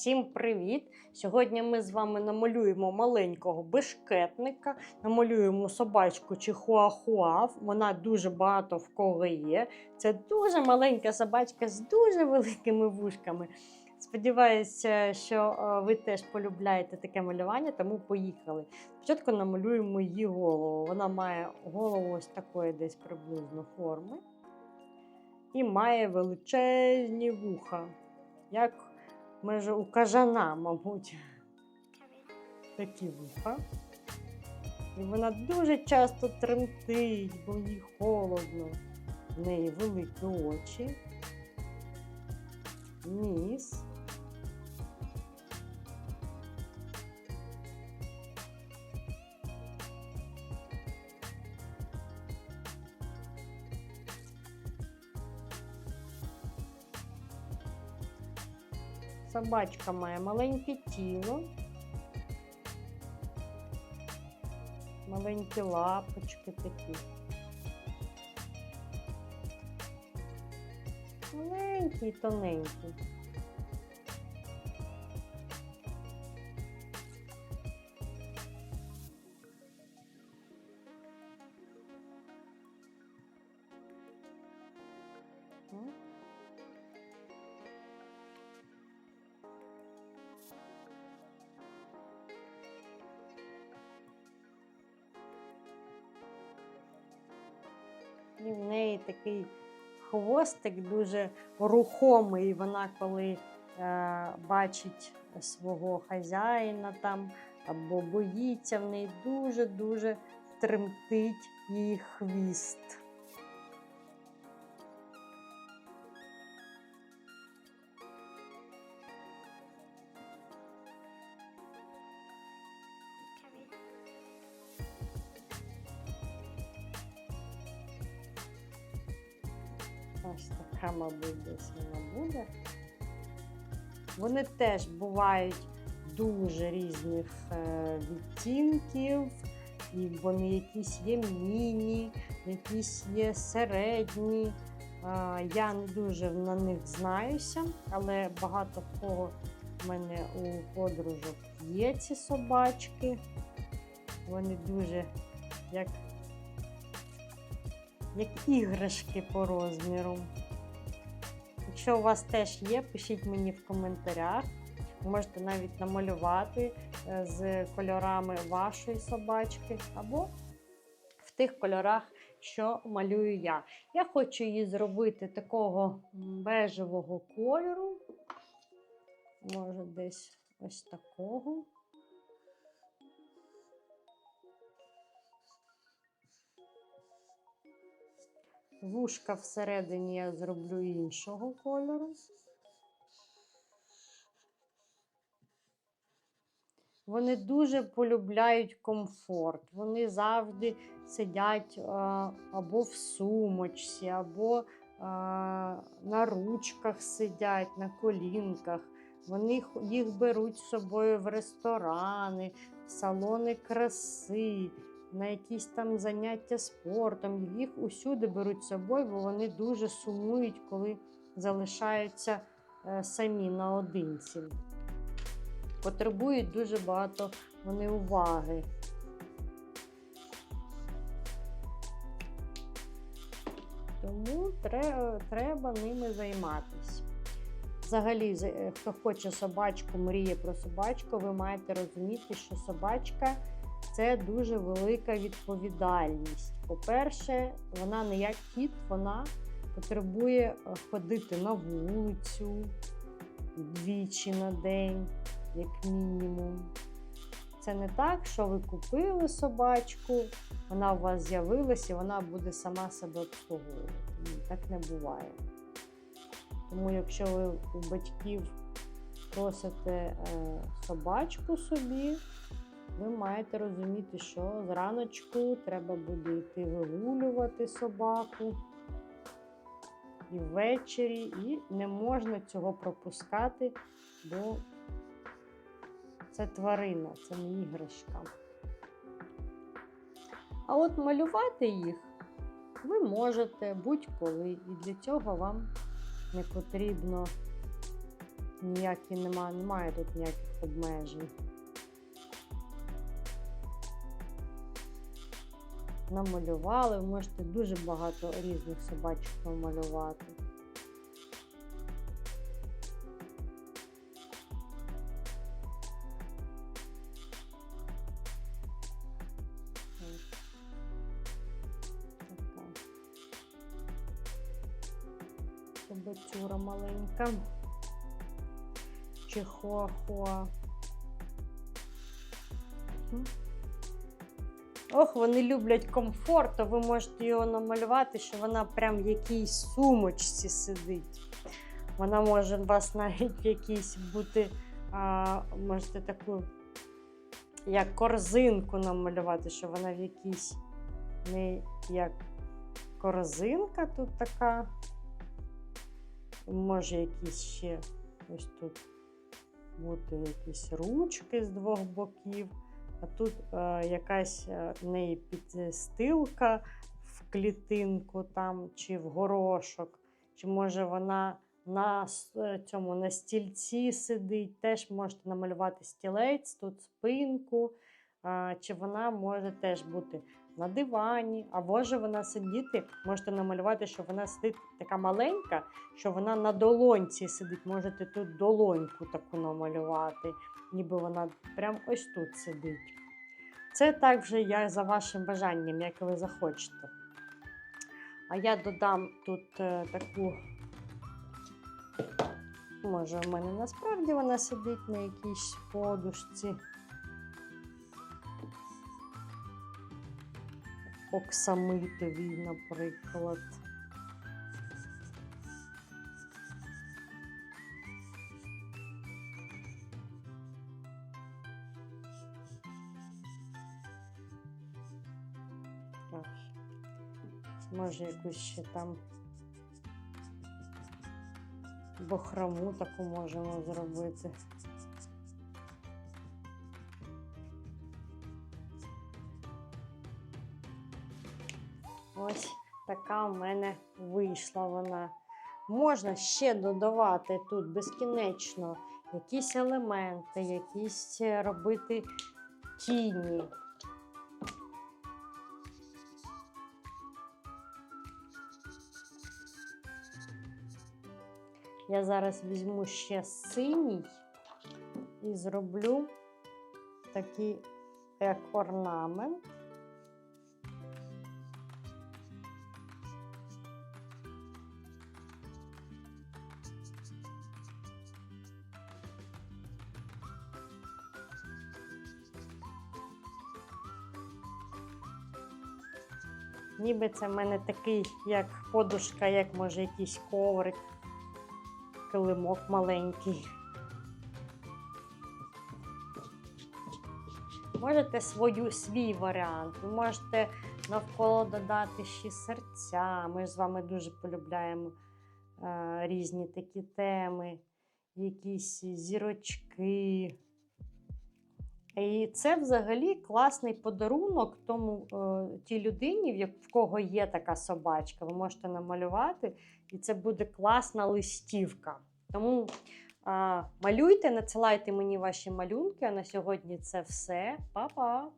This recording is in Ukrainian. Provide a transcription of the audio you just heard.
Всім привіт! Сьогодні ми з вами намалюємо маленького бешкетника, намалюємо собачку чихуахуа. Вона дуже багато в кого є. Це дуже маленька собачка з дуже великими вушками. Сподіваюся, що е, ви теж полюбляєте таке малювання, тому поїхали. Спочатку намалюємо її голову. Вона має голову ось такої десь приблизно форми і має величезні вуха, як майже у кажана, мабуть. Такі вуха. І вона дуже часто тремтить, бо їй холодно. В неї великі очі, ніс. Собачка має маленьке тіло, маленькі лапочки такі. Маленький, тоненький. І в неї такий хвостик дуже рухомий. Вона, коли е, бачить свого хазяїна там або боїться, в неї дуже-дуже тремтить її хвіст. Ось така, мабуть, десь вона буде. Вони теж бувають дуже різних е, відтінків, і вони якісь є міні, якісь є середні. Я не дуже на них знаюся, але багато кого в мене у подружок є ці собачки. Вони дуже як як іграшки по розміру. Якщо у вас теж є, пишіть мені в коментарях. Можете навіть намалювати е, з кольорами вашої собачки, або в тих кольорах, що малюю я. Я хочу її зробити такого бежевого кольору. Може, десь ось такого. Вушка всередині я зроблю іншого кольору. Вони дуже полюбляють комфорт. Вони завжди сидять а, або в сумочці, або а, на ручках сидять, на колінках. Вони їх беруть з собою в ресторани, в салони краси, на якісь там заняття спортом. Їх усюди беруть з собою, бо вони дуже сумують, коли залишаються е, самі наодинці. Потребують дуже багато вони уваги. Тому треба, ними займатися. Взагалі, е, хто хоче собачку, мріє про собачку, ви маєте розуміти, що собачка це дуже велика відповідальність. По-перше, вона не як кіт, вона потребує е, ходити на вулицю двічі на день, як мінімум. Це не так, що ви купили собачку, вона у вас з'явилася і вона буде сама себе обслуговувати. Так не буває. Тому, якщо ви у батьків просите е, собачку собі, ви маєте розуміти, що зраночку треба буде йти вигулювати собаку і ввечері, і не можна цього пропускати, бо це тварина, це не іграшка. А от малювати їх ви можете будь-коли, і для цього вам не потрібно ніякі немає, немає тут ніяких обмежень. Намалювали, ви можете дуже багато різних собачок намалювати. Така. Маленька. Чихуахуа. М. Ох, вони люблять комфорт, то ви можете його намалювати, що вона прям в якійсь сумочці сидить. Вона може у вас навіть в якійсь бути, а, можете таку, як корзинку намалювати, що вона в якійсь не як корзинка тут така. Може, якісь ще ось тут бути якісь ручки з двох боків. А тут е, якась е, в неї підстилка в клітинку там, чи в горошок, чи може вона на е, цьому на стільці сидить. Теж можете намалювати стілець, тут спинку, чи вона може теж бути на дивані, а може вона сидіти, можете намалювати, що вона сидить така маленька, що вона на долоньці сидить. Можете тут долоньку таку намалювати ніби вона прям ось тут сидить. Це так вже як за вашим бажанням, як ви захочете. А я додам тут е, таку, може, в мене насправді вона сидить на якійсь подушці. Оксамитовій, наприклад. Ось. Може, якусь ще там бохрому таку можемо зробити. Така в мене вийшла вона. Можна ще додавати тут безкінечно якісь елементи, якісь е, робити тіні. Я зараз візьму ще синій і зроблю такий як орнамент. Ніби це в мене такий, як подушка, як може якийсь коврик, килимок маленький. Можете свою, свій варіант. Ви можете навколо додати ще серця. Ми з вами дуже полюбляємо е, різні такі теми, якісь зірочки. І це взагалі класний подарунок тому е, тій людині, в кого є така собачка. Ви можете намалювати, і це буде класна листівка. Тому е, малюйте, надсилайте мені ваші малюнки. А на сьогодні це все. Па-па!